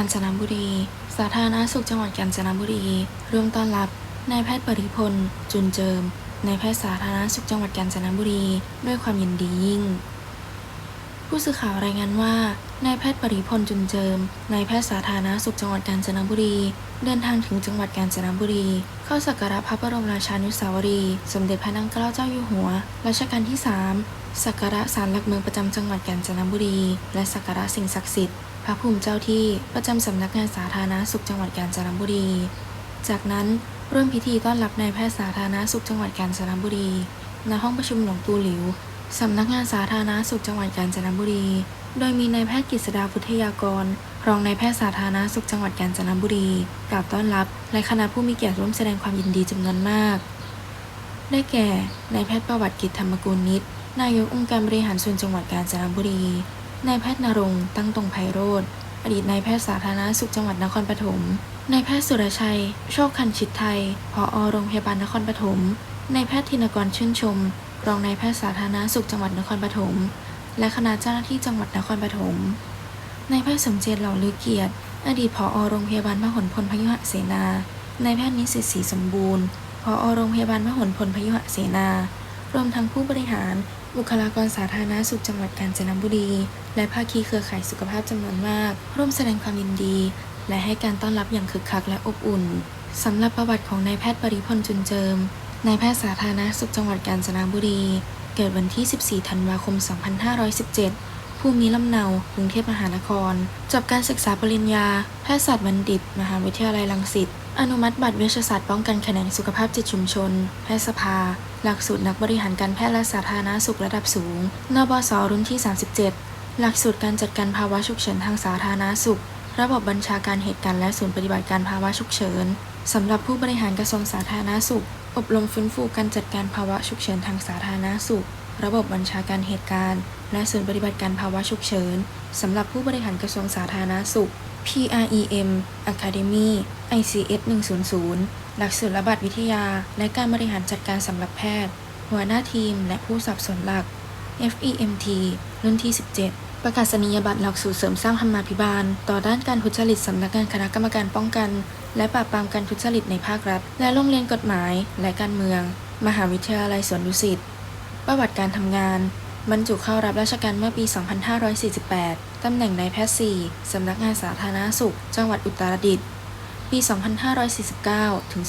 าญจนบุรี สาธารณสุขจังหวัดกาญจนบุรีร่วมต้อนรับนายแพทย์ปริพล จุนเจิมนายแพทย์สาธารณสุขจังหวัดกาญจนบุรี ด้วยความยินดียิ่ง ผู้สื่อข่าวรายงานว่านายแพทย์ปริพลจุนเจิมนายแพทย์สาธารณสุขจังหวัดกาญจนบุรี เดินทางถึงจังหวัดกาญจนบุรี เข้าสักการะพระบรมราชานุสาวรีย์สมเด็จพระนางเกล้าเจ้าอยู่หัวรัชกาลที่ 3 สักการะศาลหลักเมืองประจำจังหวัดกาญจนบุรี และสักการะสิ่งศักดิ์สิทธิ์ ระภูมิเจ้าที่ประจำสำนักงานสาธารณสุขจังหวัดกาญจนบุรี จากนั้นร่วมพิธีต้อนรับนายแพทย์สาธารณสุขจังหวัดกาญจนบุรี ณ ห้องประชุมหลวงปู่หลิว สำนักงานสาธารณสุขจังหวัดกาญจนบุรี โดยมีนายแพทย์กฤษดาพุทธยากร รองนายแพทย์สาธารณสุขจังหวัดกาญจนบุรี กล่าวต้อนรับ และคณะผู้มีเกียรติร่วมแสดงความยินดีจำนวนมาก ได้แก่ นายแพทย์ประวัติกิจธรรมกุลนิตนายกองค์การบริหารส่วนจังหวัดกาญจนบุรี นายแพทย์นรงตั้งตรงไพโรธอดีตนายแพทย์สาธารณสุขจังหวัดนครปฐมนายแพทย์สุรชัย โชคคันชิตไทยผอโรงพยาบาลนครปฐมนายแพทย์ธินกรชื่นชม รองนายแพทย์สาธารณสุขจังหวัดนครปฐมและคณะเจ้าหน้าที่จังหวัดนครปฐมนายแพทย์สมเจตเหล่าลือเกียรติ อดีตผอโรงพยาบาลพหลพลพยุหเสนานายแพทย์นิสิตศรีสมบูรณ์ผอโรงพยาบาลพหลพลพยุหเสนารวมทั้งผู้บริหาร บุคลากรสาธารณสุขจังหวัดกาญจนบุรี และภาคีเครือข่ายสุขภาพจำนวนมาก ร่วมแสดงความยินดี และให้การต้อนรับอย่างคึกคักและอบอุ่นสำหรับประวัติของนายแพทย์ปริพลจุนเจิมนายแพทย์สาธารณสุขจังหวัดกาญจนบุรี เกิดวันที่ 14 ธันวาคม 2517 ภูมิลำเนากรุงเทพมหานคร จบการศึกษาปริญญา แพทยศาสตร์บัณฑิต มหาวิทยาลัยรังสิต อนุมัติบัตรเวชศาสตร์ป้องกันแขนงสุขภาพจิตชุมชน แพทยสภา หลักสูตรนักบริหารการแพทย์และสาธารณสุขระดับสูง นบศรุ่นที่ 37 หลักสูตรการจัดการภาวะฉุกเฉินทางสาธารณสุข ระบบบัญชาการเหตุการณ์และศูนย์ปฏิบัติการภาวะฉุกเฉินสำหรับผู้บริหารกระทรวงสาธารณสุข อบรมฟื้นฟูการจัดการภาวะฉุกเฉินทางสาธารณสุข ระบบบัญชาการเหตุการณ์ และศูนย์ปฏิบัติการภาวะฉุกเฉินสำหรับผู้บริหารกระทรวงสาธารณสุข PREM Academy ICS 100 หลักสูตรระบาดวิทยา และการบริหารจัดการสำหรับแพทย์ หัวหน้าทีม และผู้สอบสวนหลัก FEMT รุ่นที่ 17ประกาศนียบัตรหลักสูตรเสริมสร้างธรรมาภิบาล ต่อด้านการทุจริตสำนักงานคณะกรรมการป้องกัน และปราบปรามการทุจริตในภาครัฐ และโรงเรียนกฎหมาย และการเมือง มหาวิทยาลัยสวนดุสิต ประวัติการทำงาน บรรจุเข้ารับราชการเมื่อปี 2548 ตำแหน่งนายแพทย์4สำนักงานสาธารณสุข จังหวัดอุตรดิตถ์ ปี 2549 ถึง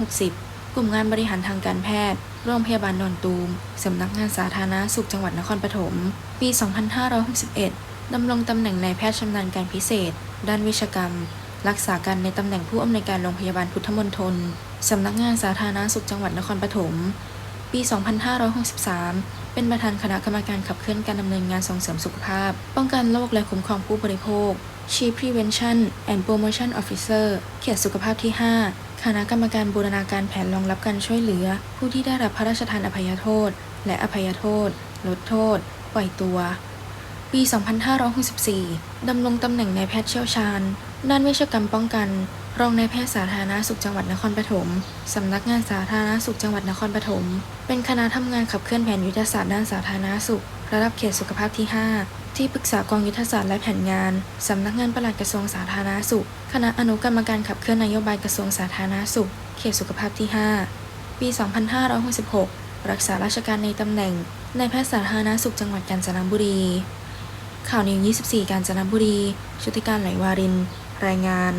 2560 กลุ่มงานบริหารทางการแพทย์ โรงพยาบาลนอนตูม สำนักงานสาธารณสุขจังหวัดนครปฐม ปี 2561 ดำรงตำแหน่งนายแพทย์ชำนาญการพิเศษ ด้านวิชกรรม รักษาการในตำแหน่งผู้อำนวยการโรงพยาบาลพุทธมณฑลสำนักงานสาธารณสุขจังหวัดนครปฐม ปี 2563 เป็นประธานคณะกรรมการขับเคลื่อนการดำเนินงานส่งเสริมสุขภาพ ป้องกันโรคและคุ้มครองผู้บริโภค Chief Prevention and Promotion Officer เขตสุขภาพที่ 5 คณะกรรมการบูรณาการแผนรองรับการช่วยเหลือ ผู้ที่ได้รับพระราชทานอภัยโทษ และอภัยโทษ ลดโทษ ปล่อยตัว ปี 2564 ดำรงตำแหน่งนายแพทย์เชี่ยวชาญ ด้านเวชกรรมป้องกัน รองนายแพทย์สาธารณสุขจังหวัดนครปฐม สำนักงานสาธารณสุขจังหวัดนครปฐม เป็นคณะทำงานขับเคลื่อนแผนยุทธศาสตร์ด้านสาธารณสุข ระดับเขตสุขภาพที่ 5 ที่ปรึกษากองยุทธศาสตร์และแผนงาน สำนักงานปลัดกระทรวงสาธารณสุข คณะอนุกรรมการขับเคลื่อนนโยบายกระทรวงสาธารณสุข เขตสุขภาพที่ 5 ปี 2566 รักษาราชการในตำแหน่งนายแพทย์สาธารณสุขจังหวัดกาญจนบุรี ข่าวนิว24 กาญจนบุรี ชุติการไหลวาริน รายงาน